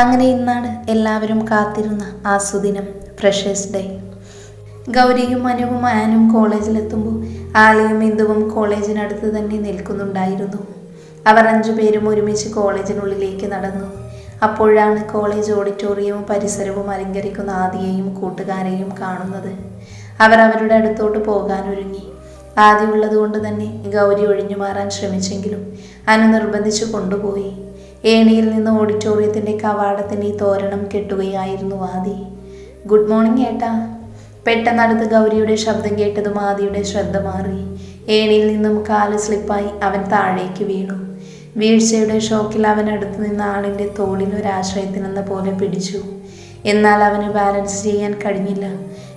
അങ്ങനെ ഇന്നാണ് എല്ലാവരും കാത്തിരുന്ന ആ സുദിനം ഫ്രഷേഴ്സ് ഡേ ഗൗരിയും അനുവും ആനും കോളേജിലെത്തുമ്പോൾ ആലയും ഇന്ദുവും കോളേജിനടുത്ത് തന്നെ നിൽക്കുന്നുണ്ടായിരുന്നു. അവർ അഞ്ചു പേരും ഒരുമിച്ച് കോളേജിനുള്ളിലേക്ക് നടന്നു. അപ്പോഴാണ് കോളേജ് ഓഡിറ്റോറിയവും പരിസരവും അലങ്കരിക്കുന്ന ആദിയെയും കൂട്ടുകാരെയും കാണുന്നത്. അവർ അവരുടെ അടുത്തോട്ട് പോകാനൊരുങ്ങി ആദ്യമുള്ളതുകൊണ്ട് തന്നെ ഗൗരി ഒഴിഞ്ഞു മാറാൻ ശ്രമിച്ചെങ്കിലും അനു നിർബന്ധിച്ചു കൊണ്ടുപോയി. ഏണിയിൽ നിന്ന് ഓഡിറ്റോറിയത്തിന്റെ കവാടത്തിന്റെ ഈ തോരണം കെട്ടുകയായിരുന്നു ആദി. ഗുഡ് മോർണിംഗ് ഏട്ടാ. പെട്ടെന്നടുത്ത് ഗൗരിയുടെ ശബ്ദം കേട്ടതും ആദിയുടെ ശ്രദ്ധ മാറി. ഏണിയിൽ നിന്നും കാൽ സ്ലിപ്പായി അവൻ താഴേക്ക് വീണു. വീഴ്ചയുടെ ഷോക്കിൽ അവൻ അടുത്ത് നിന്ന ആളിന്റെ തോളിൽ ഒരാശ്രയത്തിനെന്ന പോലെ പിടിച്ചു. എന്നാൽ അവന് ബാലൻസ് ചെയ്യാൻ കഴിഞ്ഞില്ല.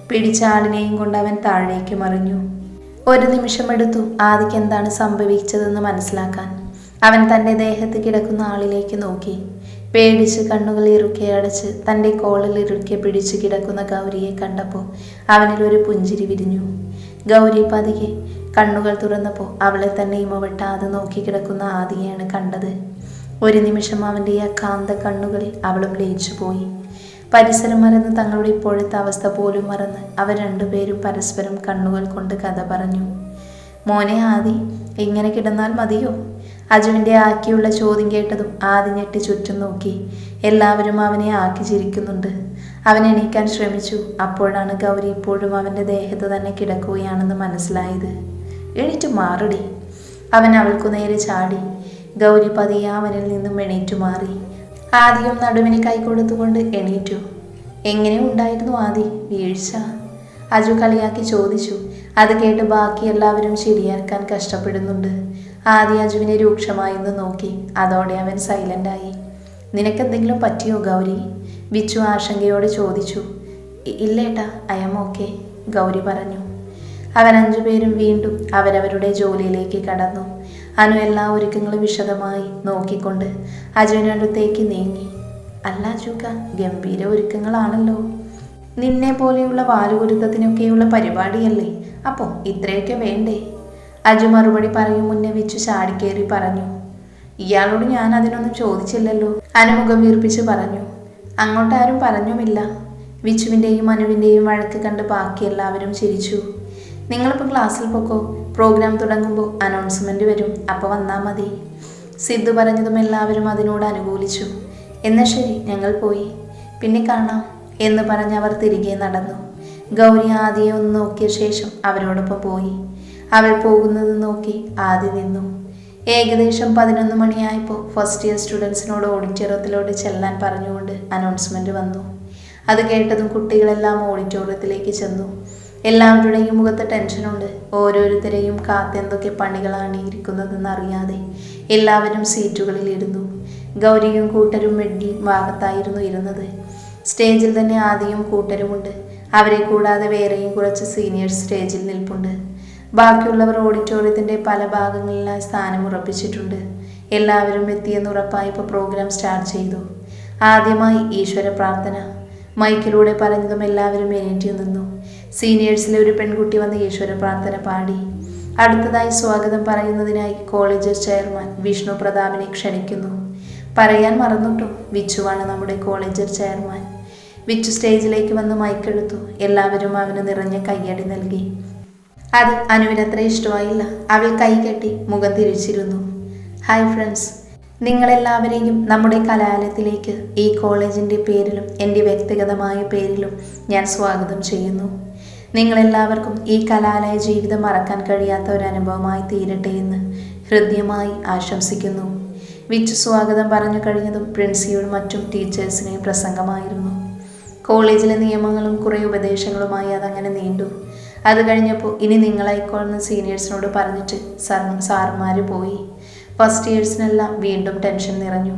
പിടിച്ച ആളിനെയും കൊണ്ട് അവൻ താഴേക്ക് മറിഞ്ഞു. ഒരു നിമിഷമെടുത്തു ആദിക്ക് എന്താണ് സംഭവിച്ചതെന്ന് മനസ്സിലാക്കാൻ. അവൻ തന്റെ ദേഹത്ത് കിടക്കുന്ന ആളിലേക്ക് നോക്കി. പേടിച്ച് കണ്ണുകൾ ഇറുക്കെ അടച്ച് തന്റെ കോളിൽ ഇറുക്കെ പിടിച്ച് കിടക്കുന്ന ഗൗരിയെ കണ്ടപ്പോൾ അവനിൽ ഒരു പുഞ്ചിരി വിരിഞ്ഞു. ഗൗരി പതിയെ കണ്ണുകൾ തുറന്നപ്പോൾ അവളെ തന്നെ ഇമവെട്ടാതെ നോക്കി കിടക്കുന്ന ആദിയെയാണ് കണ്ടത്. ഒരു നിമിഷം അവന്റെ ആ കാന്ത കണ്ണുകളിൽ അവളും ലയിച്ചു പോയി. പരിസരം മറന്ന് തങ്ങളുടെ ഇപ്പോഴത്തെ അവസ്ഥ പോലും മറന്ന് അവർ രണ്ടുപേരും പരസ്പരം കണ്ണുകൾ കൊണ്ട് കഥ പറഞ്ഞു. മോനെ ആദി ഇങ്ങനെ കിടന്നാൽ മതിയോ? അജുവിന്റെ ആക്കിയുള്ള ചോദ്യം കേട്ടതും ആദി ഞെട്ടി ചുറ്റും നോക്കി. എല്ലാവരും അവനെ ആക്കി ചിരിക്കുന്നുണ്ട്. അവൻ എണീക്കാൻ ശ്രമിച്ചു. അപ്പോഴാണ് ഗൗരി ഇപ്പോഴും അവന്റെ ദേഹത്ത് തന്നെ കിടക്കുകയാണെന്ന് മനസ്സിലായത്. എണീറ്റു മാറടി. അവൻ അവൾക്കു നേരെ ചാടി. ഗൗരി പതിയെ അവനിൽ നിന്നും എണീറ്റു മാറി. ആദ്യം നടുവിന് കൈ കൊടുത്തുകൊണ്ട് എണീറ്റു. എങ്ങനെ ഉണ്ടായിരുന്നു ആദി? വീഴ്ച? അജു കളിയാക്കി ചോദിച്ചു. അത് കേട്ട് ബാക്കി എല്ലാവരും ശരിയാക്കാൻ കഷ്ടപ്പെടുന്നുണ്ട്. ആദി അജുവിനെ രൂക്ഷമായി എന്ന് നോക്കി. അതോടെ അവൻ സൈലന്റായി നിനക്കെന്തെങ്കിലും പറ്റിയോ ഗൗരി? വിച്ചു ആശങ്കയോടെ ചോദിച്ചു. "ഇ- ഇല്ലേട്ടാ അയം ഓക്കെ ഗൗരി പറഞ്ഞു. അവൻ അഞ്ചുപേരും വീണ്ടും അവരവരുടെ ജോലിയിലേക്ക് കടന്നു. അനു എല്ലാ ഒരുക്കങ്ങളും വിശദമായി നോക്കിക്കൊണ്ട് അജുവിനടുത്തേക്ക് നീങ്ങി. അല്ല അജുക ഗംഭീര ഒരുക്കങ്ങളാണല്ലോ. നിന്നെ പോലെയുള്ള വാലുകുരുത്തത്തിനൊക്കെയുള്ള പരിപാടിയല്ലേ? അപ്പോൾ ഇത്രയൊക്കെ വേണ്ടേ? അജു മറുപടി പറയും മുന്നേ വെച്ചു ചാടിക്കേറി പറഞ്ഞു. ഇയാളോട് ഞാൻ അതിനൊന്നും ചോദിച്ചില്ലല്ലോ. അനുമുഖം വീർപ്പിച്ച് പറഞ്ഞു. അങ്ങോട്ടാരും പറഞ്ഞുമില്ല. വിച്ചുവിന്റെയും അനുവിന്റെയും വഴക്ക് കണ്ട് ബാക്കി എല്ലാവരും ചിരിച്ചു. നിങ്ങളിപ്പോൾ ക്ലാസ്സിൽ പൊക്കോ? പ്രോഗ്രാം തുടങ്ങുമ്പോൾ അനൗൺസ്മെന്റ് വരും. അപ്പോൾ വന്നാൽ മതി. സിദ്ധു പറഞ്ഞതും എല്ലാവരും അതിനോട് അനുകൂലിച്ചു. എന്നാൽ ശരി ഞങ്ങൾ പോയി. പിന്നെ കാണാം എന്ന് പറഞ്ഞ് അവർ തിരികെ നടന്നു. ഗൗരി ആദ്യം ഒന്ന് നോക്കിയ ശേഷം അവരോടൊപ്പം പോയി. അവൾ പോകുന്നത് നോക്കി ആദ്യ നിന്നു. ഏകദേശം പതിനൊന്ന് മണിയായപ്പോൾ ഫസ്റ്റ് ഇയർ സ്റ്റുഡൻസിനോട് ഓഡിറ്റോറിയത്തിലോട്ട് ചെല്ലാൻ പറഞ്ഞുകൊണ്ട് അനൗൺസ്മെന്റ് വന്നു. അത് കേട്ടതും കുട്ടികളെല്ലാം ഓഡിറ്റോറിയത്തിലേക്ക് ചെന്നു. എല്ലാവരുടെയും മുഖത്ത് ടെൻഷനുണ്ട് ഓരോരുത്തരെയും കാത്തെന്തൊക്കെ പണികളാണ് ഇരിക്കുന്നതെന്ന് അറിയാതെ എല്ലാവരും സീറ്റുകളിൽ ഇരുന്നു. ഗൗരിയും കൂട്ടരും മിഡിൽ ഭാഗത്തായിരുന്നു ഇരുന്നത്. സ്റ്റേജിൽ തന്നെ ആദ്യം കൂട്ടരുമുണ്ട്. അവരെ കൂടാതെ വേറെയും കുറച്ച് സീനിയേഴ്സ് സ്റ്റേജിൽ നിൽപ്പുണ്ട്. ബാക്കിയുള്ളവർ ഓഡിറ്റോറിയത്തിന്റെ പല ഭാഗങ്ങളിലായി സ്ഥാനം ഉറപ്പിച്ചിട്ടുണ്ട്. എല്ലാവരും എത്തിയെന്ന് ഉറപ്പായപ്പോൾ പ്രോഗ്രാം സ്റ്റാർട്ട് ചെയ്തു. ആദ്യമായി ഈശ്വര പ്രാർത്ഥന. മൈക്കിലൂടെ പറഞ്ഞതും എല്ലാവരും എണീറ്റ് നിന്നു. സീനിയേഴ്സിലെ ഒരു പെൺകുട്ടി വന്ന് ഈശ്വര പ്രാർത്ഥന പാടി. അടുത്തതായി സ്വാഗതം പറയുന്നതിനായി കോളേജ് ചെയർമാൻ വിഷ്ണു പ്രതാപിനെ ക്ഷണിക്കുന്നു. പറയാൻ മറന്നുട്ടോ വിച്ചുവാണ് നമ്മുടെ കോളേജ് ചെയർമാൻ. വിച്ചു സ്റ്റേജിലേക്ക് വന്ന് മൈക്കെടുത്തു. എല്ലാവരും അവന് നിറഞ്ഞ കയ്യടി നൽകി. അത് അനുവിനത്ര ഇഷ്ടമായില്ല. അവൾ കൈകെട്ടി മുഖം തിരിച്ചിരുന്നു. Hi friends. നിങ്ങളെല്ലാവരെയും നമ്മുടെ കലാലയത്തിലേക്ക് ഈ കോളേജിന്റെ പേരിലും എന്റെ വ്യക്തിഗതമായ പേരിലും ഞാൻ സ്വാഗതം ചെയ്യുന്നു. നിങ്ങളെല്ലാവർക്കും ഈ കലാലയ ജീവിതം മറക്കാൻ കഴിയാത്ത ഒരു അനുഭവമായി തീരട്ടെ എന്ന് ഹൃദ്യമായി ആശംസിക്കുന്നു. വിച്ച് സ്വാഗതം പറഞ്ഞു കഴിഞ്ഞതും പ്രിൻസിയും മറ്റും ടീച്ചേഴ്സിനെയും പ്രസംഗമായിരുന്നു. കോളേജിലെ നിയമങ്ങളും കുറേ ഉപദേശങ്ങളുമായി അതങ്ങനെ നീണ്ടു. അത് കഴിഞ്ഞപ്പോൾ ഇനി നിങ്ങളായിക്കോളുന്ന സീനിയേഴ്സിനോട് പറഞ്ഞിട്ട് സാർ സാറുമാർ പോയി. ഫസ്റ്റ് ഇയേഴ്സിനെല്ലാം വീണ്ടും ടെൻഷൻ നിറഞ്ഞു.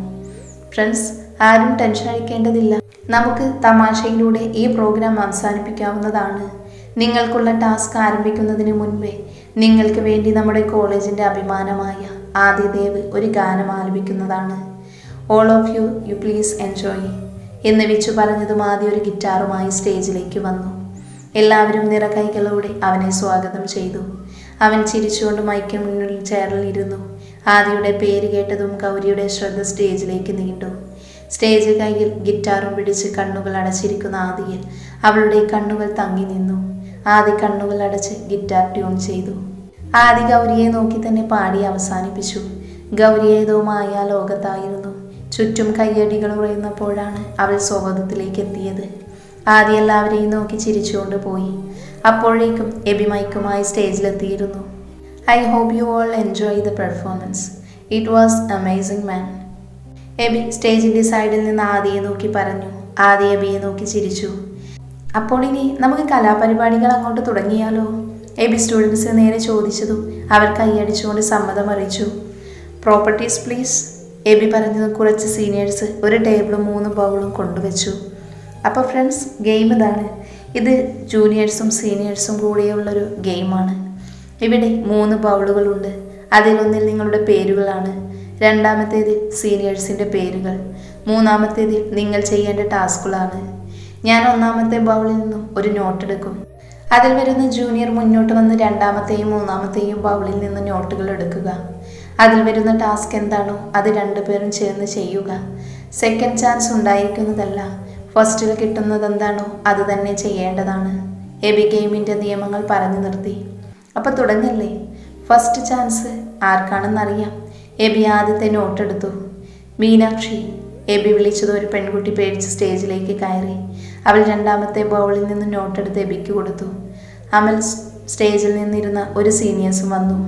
ഫ്രണ്ട്സ് ആരും ടെൻഷൻ അടിക്കേണ്ടതില്ല. നമുക്ക് തമാശയിലൂടെ ഈ പ്രോഗ്രാം അവസാനിപ്പിക്കാവുന്നതാണ്. നിങ്ങൾക്കുള്ള ടാസ്ക് ആരംഭിക്കുന്നതിന് മുൻപേ നിങ്ങൾക്ക് വേണ്ടി നമ്മുടെ കോളേജിന്റെ അഭിമാനമായ ആദിദേവ് ഒരു ഗാനം ആലപിക്കുന്നതാണ്. All of you you please enjoy എന്ന് വെച്ചു പറഞ്ഞതും ആദ്യം ഒരു ഗിറ്റാറുമായി സ്റ്റേജിലേക്ക് വന്നു. എല്ലാവരും നിറകൈകളോടെ അവനെ സ്വാഗതം ചെയ്തു. അവൻ ചിരിച്ചുകൊണ്ട് മൈക്കിന് മുന്നിൽ ചേർന്നിരുന്നു ആദിയുടെ പേര് കേട്ടതും ഗൗരിയുടെ ശ്രദ്ധ സ്റ്റേജിലേക്ക് നീണ്ടു. സ്റ്റേജ് കയ്യിൽ ഗിറ്റാറും പിടിച്ച് കണ്ണുകൾ അടച്ചിരിക്കുന്ന ആദിയിൽ അവളുടെ കണ്ണുകൾ തങ്ങി നിന്നു. ആദി കണ്ണുകൾ അടച്ച് ഗിറ്റാർ ട്യൂൺ ചെയ്തു. ആദി ഗൗരിയെ നോക്കി തന്നെ പാടി അവസാനിപ്പിച്ചു. ഗൗരി ഏതോ മായ ലോകത്തായിരുന്നു ചുറ്റും കയ്യടികൾ ഉറയുന്നപ്പോഴാണ് അവൾ സ്വബോധത്തിലേക്ക് എത്തിയത്. ആദ്യം എല്ലാവരെയും നോക്കി ചിരിച്ചുകൊണ്ട് പോയി. അപ്പോഴേക്കും എബി മൈക്കുമായി സ്റ്റേജിലെത്തിയിരുന്നു. I hope you all enjoy the performance. It was amazing man. Aby സ്റ്റേജിന്റെ സൈഡിൽ നിന്ന് ആദിയെ നോക്കി പറഞ്ഞു. ആദി എബിയെ നോക്കി ചിരിച്ചു. അപ്പോൾ ഇനി നമുക്ക് കലാപരിപാടികൾ അങ്ങോട്ട് തുടങ്ങിയാലോ? എബി സ്റ്റുഡൻസ് നേരെ ചോദിച്ചതും അവർ കൈയടിച്ചുകൊണ്ട് സമ്മതം അറിയിച്ചു. Properties please. എബി പറഞ്ഞത് കുറച്ച് സീനിയേഴ്സ് ഒരു ടേബിളും മൂന്ന് ബൗളും കൊണ്ടുവച്ചു. അപ്പോൾ ഫ്രണ്ട്സ് ഗെയിം ഇതാണ്. ഇത് ജൂനിയേഴ്സും സീനിയേഴ്സും കൂടിയുള്ളൊരു ഗെയിമാണ് ഇവിടെ മൂന്ന് ബൗളുകളുണ്ട് അതിലൊന്നിൽ നിങ്ങളുടെ പേരുകളാണ്. രണ്ടാമത്തേതിൽ സീനിയേഴ്സിന്റെ പേരുകൾ. മൂന്നാമത്തേതിൽ നിങ്ങൾ ചെയ്യേണ്ട ടാസ്കുകളാണ്. ഞാൻ ഒന്നാമത്തെ ബൗളിൽ നിന്നും ഒരു നോട്ട് എടുക്കും. അതിൽ വരുന്ന ജൂനിയർ മുന്നോട്ട് വന്ന് രണ്ടാമത്തെയും മൂന്നാമത്തെയും ബൗളിൽ നിന്ന് നോട്ടുകൾ എടുക്കുക. അതിൽ വരുന്ന ടാസ്ക് എന്താണോ അത് രണ്ടുപേരും ചേർന്ന് ചെയ്യുക. സെക്കൻഡ് ചാൻസ് ഉണ്ടായിരിക്കുന്നതല്ല. ഫസ്റ്റിൽ കിട്ടുന്നത് എന്താണോ അത് തന്നെ ചെയ്യേണ്ടതാണ്. എബി ഗെയിമിന്റെ നിയമങ്ങൾ പറഞ്ഞു നിർത്തി. അപ്പോൾ തുടങ്ങല്ലേ? First chance ആർക്കാണെന്നറിയാം. എബി ആദ്യത്തെ നോട്ടെടുത്തു മീനാക്ഷി എബി വിളിച്ചത് ഒരു പെൺകുട്ടി പേടിച്ച് സ്റ്റേജിലേക്ക് കയറി. അവൾ രണ്ടാമത്തെ ബൗളിൽ നിന്ന് നോട്ടെടുത്ത് എബിക്ക് കൊടുത്തു. അമൽ സ്റ്റേജിൽ നിന്നിരുന്ന ഒരു സീനിയേഴ്സും വന്നു.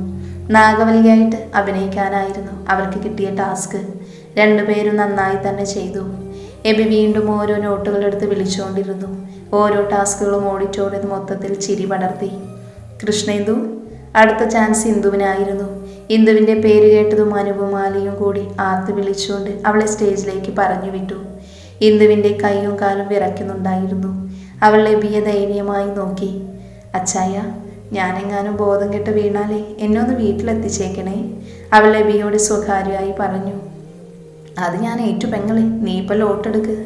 നാഗവലിയായിട്ട് അഭിനയിക്കാനായിരുന്നു അവർക്ക് കിട്ടിയ ടാസ്ക്. രണ്ടുപേരും നന്നായി തന്നെ ചെയ്തു. എബി വീണ്ടും ഓരോ നോട്ടുകൾ എടുത്ത് വിളിച്ചുകൊണ്ടിരുന്നു ഓരോ ടാസ്കുകളും ഓടിച്ചോടിയത് മൊത്തത്തിൽ ചിരി പടർത്തി. കൃഷ്ണേന്ദു അടുത്ത ചാൻസ് ഇന്ദുവിനായിരുന്നു. ഇന്ദുവിന്റെ പേര് കേട്ടതും അനുപമാലിയും കൂടി ആർത്ത് വിളിച്ചുകൊണ്ട് അവളെ സ്റ്റേജിലേക്ക് പറഞ്ഞു വിട്ടു. ഇന്ദുവിന്റെ കൈയും കാലും വിറയ്ക്കുന്നുണ്ടായിരുന്നു. അവൾ എബിയെ ദയനീയമായി നോക്കി. അച്ചായ ഞാനെങ്ങാനും ബോധം കെട്ട് വീണാലേ എന്നെ ഒന്ന് വീട്ടിലെത്തിച്ചേക്കണേ? അവൾ എബിയോട് സ്വകാര്യമായി പറഞ്ഞു. അത് ഞാൻ ഏറ്റു പെങ്ങളെ നീ ഇപ്പോൾ ലോട്ടെടുക്ക്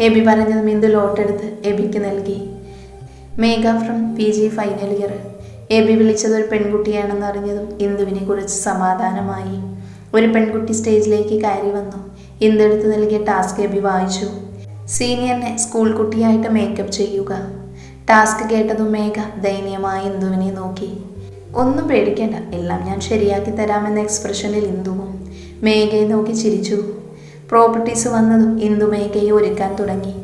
എബി പറഞ്ഞത് മിന്ദു ലോട്ടെടുത്ത് എബിക്ക് നൽകി. Megha from P G final year. Aby വിളിച്ചത് ഒരു പെൺകുട്ടിയാണെന്ന് അറിഞ്ഞതും ഇന്ദുവിനെ കുറിച്ച് സമാധാനമായി. ഒരു പെൺകുട്ടി സ്റ്റേജിലേക്ക് കയറി വന്നു. ഇന്ദു എടുത്ത് നൽകിയ ടാസ്ക് എബി വായിച്ചു. സീനിയറിനെ സ്കൂൾ കുട്ടിയായിട്ട് മേക്കപ്പ് ചെയ്യുക. ടാസ്ക് കേട്ടതും മേഘ ദയനീയമായി ഇന്ദുവിനെ നോക്കി. ഒന്നും പേടിക്കേണ്ട എല്ലാം ഞാൻ ശരിയാക്കി തരാമെന്ന എക്സ്പ്രഷനിൽ ഇന്ദുവും മേഘയെ നോക്കി ചിരിച്ചു. പ്രോപ്പർട്ടീസ് വന്നതും ഇന്ദു മേഘയെ ഒരുക്കാൻ തുടങ്ങി.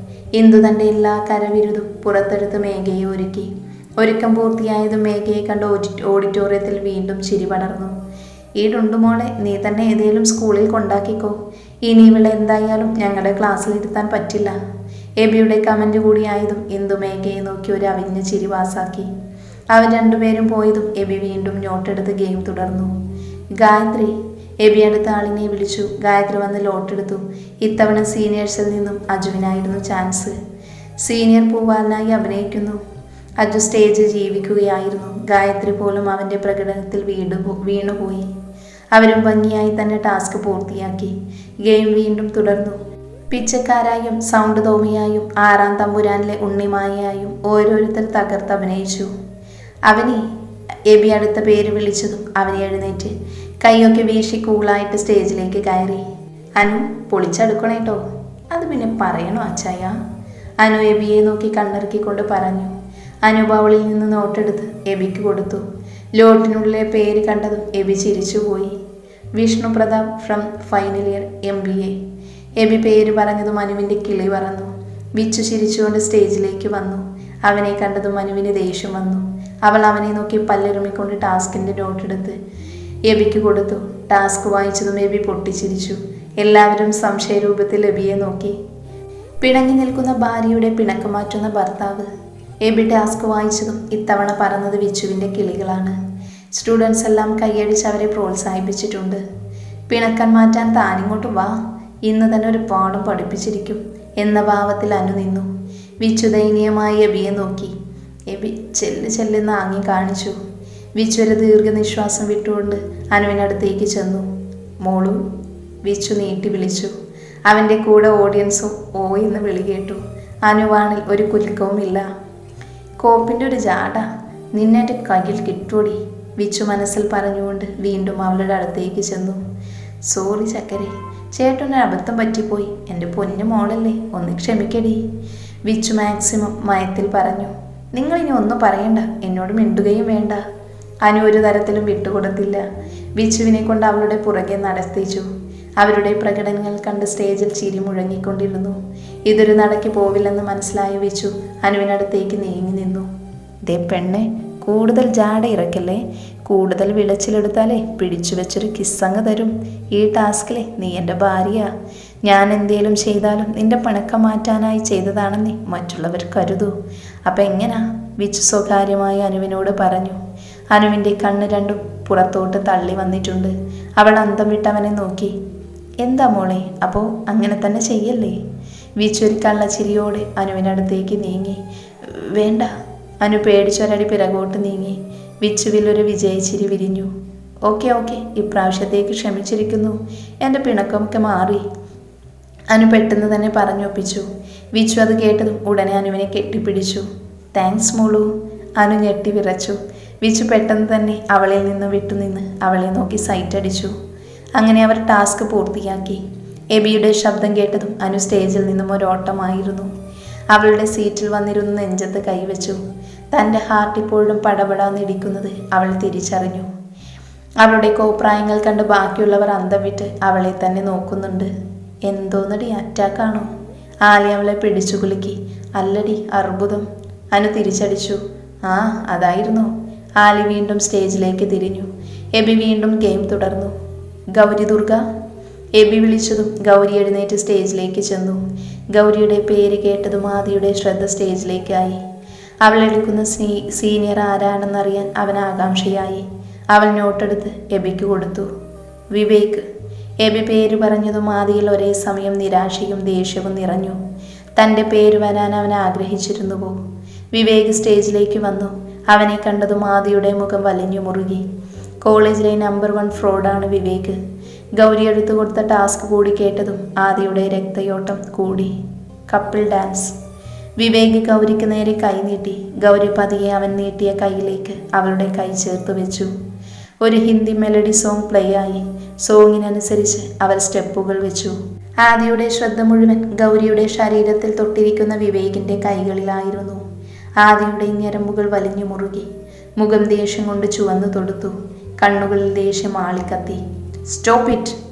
ഇന്ദു തന്റെ എല്ലാ കരവിരുതും പുറത്തെടുത്ത് മേഘയെ ഒരുക്കി. ഒരുക്കം പൂർത്തിയായതും മേഘയെ കണ്ട് ഓഡിറ്റോറിയത്തിൽ വീണ്ടും ചിരി പടർന്നു. ഈ ഡുണ്ടുമോളെ നീ തന്നെ ഏതെങ്കിലും സ്കൂളിൽ കൊണ്ടാക്കിക്കോ. ഇനി ഇവിടെ എന്തായാലും ഞങ്ങളുടെ ക്ലാസ്സിൽ ഇരുത്താൻ പറ്റില്ല. എബിയുടെ കമന്റ് കൂടിയായതും ഇന്ദു മേഘയെ നോക്കി ഒരു അവിഞ്ഞ ചിരി വാസാക്കി അവർ രണ്ടുപേരും പോയതും എബി വീണ്ടും നോട്ടെടുത്ത് ഗെയിം തുടർന്നു. ഗായത്രി എബി അടുത്ത ആളിനെ വിളിച്ചു. ഗായത്രി വന്ന് ലോട്ടെടുത്തു ഇത്തവണ സീനിയേഴ്സിൽ നിന്നും അജുവിനായിരുന്നു ചാൻസ്. സീനിയർ പൂവാലിനായി അഭിനയിക്കുന്നു. അജു സ്റ്റേജ് ജീവിക്കുകയായിരുന്നു. ഗായത്രി പോലും അവന്റെ പ്രകടനത്തിൽ വീണു വീണുപോയി. അവരും ഭംഗിയായി തന്നെ ടാസ്ക് പൂർത്തിയാക്കി. ഗെയിം വീണ്ടും തുടർന്നു. പിച്ചക്കാരായും സൗണ്ട് തോമിയായും ആറാം തമ്പുരാനിലെ ഉണ്ണിമായയായും ഓരോരുത്തർ തകർത്തഭിനയിച്ചു അവനെ എബി അടുത്ത പേര് വിളിച്ചതും അവനെ എഴുന്നേറ്റ് കൈയൊക്കെ വീശി കൂളായിട്ട് സ്റ്റേജിലേക്ക് കയറി. അനു പൊളിച്ചെടുക്കണേട്ടോ അത് പിന്നെ പറയണോ അച്ചായ? അനു എബിയെ നോക്കി കണ്ണിറക്കിക്കൊണ്ട് പറഞ്ഞു. അനു ബൗളിൽ നിന്ന് നോട്ടെടുത്ത് എബിക്ക് കൊടുത്തു. ലോട്ടിനുള്ളിലെ പേര് കണ്ടതും Aby ചിരിച്ചുപോയി. Vishnu Pratap from final year M B A. Aby പേര് പറഞ്ഞതും അനുവിന്റെ കിളി പറന്നു. വിച്ചു ചിരിച്ചുകൊണ്ട് സ്റ്റേജിലേക്ക് വന്നു. അവനെ കണ്ടതും അനുവിന് ദേഷ്യം വന്നു. അവൾ അവനെ നോക്കി പല്ലിറുമിക്കൊണ്ട് ടാസ്കിന്റെ നോട്ടെടുത്ത് എബിക്ക് കൊടുത്തു. ടാസ്ക് വായിച്ചതും എബി പൊട്ടിച്ചിരിച്ചു. എല്ലാവരും സംശയരൂപത്തിൽ എബിയെ നോക്കി. പിണങ്ങി നിൽക്കുന്ന ഭാര്യയുടെ പിണക്ക് മാറ്റുന്ന ഭർത്താവ്. എബി ടാസ്ക് വായിച്ചതും ഇത്തവണ പറന്നത് വിച്ചുവിന്റെ കിളികളാണ്. സ്റ്റുഡൻസ് എല്ലാം കൈയടിച്ച് അവരെ പ്രോത്സാഹിപ്പിച്ചിട്ടുണ്ട്. പിണക്കം മാറ്റാൻ താനിങ്ങോട്ട് വാ. ഇന്ന് തന്നെ ഒരു പാഠം പഠിപ്പിച്ചിരിക്കും എന്ന ഭാവത്തിൽ അനു നിന്നു. വിച്ചു ദയനീയമായി എബിയെ നോക്കി. എബി ചെല്ല് ചെല്ലെന്ന് ആങ്ങി കാണിച്ചു. വിച്ചു ദീർഘനിശ്വാസം വിട്ടുകൊണ്ട് അനുവിനടുത്തേക്ക് ചെന്നു. മോളും വിച്ചു നീട്ടി വിളിച്ചു. അവന്റെ കൂടെ ഓഡിയൻസും ഓ എന്ന് വിളി കേട്ടു. അനുവാണിൽ ഒരു കുലുക്കവുമില്ല. കോപ്പിന്റെ ഒരു ജാട. നിന്നെ എന്റെ കയ്യിൽ കിട്ടൂടി. വിച്ചു മനസ്സിൽ പറഞ്ഞുകൊണ്ട് വീണ്ടും അവളുടെ അടുത്തേക്ക് ചെന്നു. സോറി ചക്കരെ. ചേട്ടന്റെ അബദ്ധം പറ്റിപ്പോയി. എന്റെ പൊന്നു മോളല്ലേ. ഒന്ന് ക്ഷമിക്കടി. വിച്ചു മാക്സിമം മയത്തിൽ പറഞ്ഞു. നിങ്ങളിനി ഒന്നും പറയണ്ട. എന്നോട് മിണ്ടുകയും വേണ്ട. അനു ഒരു തരത്തിലും വിട്ടുകൊടുത്തില്ല. വിച്ചുവിനെ കൊണ്ട് അവളുടെ പുറകെ നടത്തിച്ചു. അവരുടെ പ്രകടനങ്ങൾ കണ്ട് സ്റ്റേജിൽ ചിരി മുഴങ്ങിക്കൊണ്ടിരുന്നു. ഇതൊരു നടക്ക് പോവില്ലെന്ന് മനസ്സിലായി വിച്ചു അനുവിനടുത്തേക്ക് നീങ്ങി നിന്നു. ദേ പെണ്ണെ കൂടുതൽ ജാട ഇറക്കല്ലേ? കൂടുതൽ വിളച്ചിലെടുത്താലേ പിടിച്ചു വെച്ചൊരു കിസ്സങ്ങ് തരും. ഈ ടാസ്കിലെ നീ എന്റെ ഭാര്യ. ഞാൻ എന്തേലും ചെയ്താലും നിന്റെ പണക്കം മാറ്റാനായി ചെയ്തതാണെന്ന് മറ്റുള്ളവർ കരുതൂ. അപ്പം എങ്ങനാ വിച്ചു സ്വകാര്യമായി അനുവിനോട് പറഞ്ഞു. അനുവിന്റെ കണ്ണ് രണ്ടും പുറത്തോട്ട് തള്ളി വന്നിട്ടുണ്ട്. അവൾ അന്തം വിട്ടവനെ നോക്കി. എന്താ മോളെ അപ്പോൾ അങ്ങനെ തന്നെ ചെയ്യല്ലേ? വിച്ചൊരു കള്ളച്ചിരിയോടെ അനുവിനടുത്തേക്ക് നീങ്ങി. വേണ്ട അനു പേടിച്ചൊരടി പിറകോട്ട് നീങ്ങി. വിച്ചുവിൽ ഒരു വിജയിച്ചിരി വിരിഞ്ഞു. ഓക്കെ ഓക്കെ ഇപ്രാവശ്യത്തേക്ക് ക്ഷമിച്ചിരിക്കുന്നു. എന്റെ പിണക്കമൊക്കെ മാറി. അനു പെട്ടെന്ന് തന്നെ പറഞ്ഞൊപ്പിച്ചു. വിച്ചു അത് കേട്ടതും ഉടനെ അനുവിനെ കെട്ടിപ്പിടിച്ചു. താങ്ക്സ് മോളു അനു ഞെട്ടി വിറച്ചു. വിച്ചു പെട്ടെന്ന് തന്നെ അവളിൽ നിന്ന് വിട്ടുനിന്ന് അവളെ നോക്കി സൈറ്റ് അടിച്ചു. അങ്ങനെ അവർ ടാസ്ക് പൂർത്തിയാക്കി. എബിയുടെ ശബ്ദം കേട്ടതും അനു സ്റ്റേജിൽ നിന്നും ഒരു ഓട്ടമായിരുന്നു അവളുടെ സീറ്റിൽ വന്നിരുന്ന് നെഞ്ചത്ത് കൈവച്ചു. തന്റെ ഹാർട്ട് ഇപ്പോഴും പടപടാന്നിടിക്കുന്നത് അവൾ തിരിച്ചറിഞ്ഞു. അവളുടെ കോപ്രായങ്ങൾ കണ്ട് ബാക്കിയുള്ളവർ അന്തം വിട്ട് അവളെ തന്നെ നോക്കുന്നുണ്ട്. എന്തോന്നടി അറ്റാക്കാണോ ആലി അവളെ പിടിച്ചു കുലുക്കി. അല്ലടി അർബുദം. അനു തിരിച്ചടിച്ചു. ആ അതായിരുന്നു. ആലി വീണ്ടും സ്റ്റേജിലേക്ക് തിരിഞ്ഞു. എബി വീണ്ടും ഗെയിം തുടർന്നു. ഗൗരി ദുർഗ. എബി വിളിച്ചതും ഗൗരി എഴുന്നേറ്റ് സ്റ്റേജിലേക്ക് ചെന്നു. ഗൗരിയുടെ പേര് കേട്ടതും ആദിയുടെ ശ്രദ്ധ സ്റ്റേജിലേക്കായി. അവൾ എടുക്കുന്ന സീ സീനിയർ ആരാണെന്നറിയാൻ അവൻ ആകാംക്ഷയായി. അവൾ നോട്ടെടുത്ത് എബിക്ക് കൊടുത്തു. വിവേക്. എബി പേര് പറഞ്ഞതും ആദിയിൽ ഒരേ സമയം നിരാശയും ദേഷ്യവും നിറഞ്ഞു. തന്റെ പേര് വരാൻ അവൻ ആഗ്രഹിച്ചിരുന്നുവോ? വിവേക് സ്റ്റേജിലേക്ക് വന്നു. അവനെ കണ്ടതും ആദിയുടെ മുഖം വലിഞ്ഞു മുറുകി. കോളേജിലെ നമ്പർ വൺ ഫ്രോഡാണ് വിവേക്. ഗൗരി എടുത്തു കൊടുത്ത ടാസ്ക് കൂടി കേട്ടതും ആദിയുടെ രക്തയോട്ടം കൂടി. Couple dance. വിവേക് ഗൗരിക്ക് നേരെ കൈ നീട്ടി. ഗൗരി പതിയെ അവൻ നീട്ടിയ കൈയിലേക്ക് അവളുടെ കൈ ചേർത്ത് വെച്ചു. ഒരു ഹിന്ദി മെലഡി സോങ് പ്ലേ ആയി. സോങ്ങിനനുസരിച്ച് അവർ സ്റ്റെപ്പുകൾ വെച്ചു. ആദിയുടെ ശ്രദ്ധ മുഴുവൻ ഗൗരിയുടെ ശരീരത്തിൽ തൊട്ടിരിക്കുന്ന വിവേകിന്റെ കൈകളിലായിരുന്നു. ആദിയുടെ ഞരമ്പുകൾ വലിഞ്ഞു മുറുകി. മുഖം ദേഷ്യം കൊണ്ട് ചുവന്നു തൊടുത്തു. കണ്ണുകളിൽ ദേഷ്യം ആളിക്കത്തി. Stop it.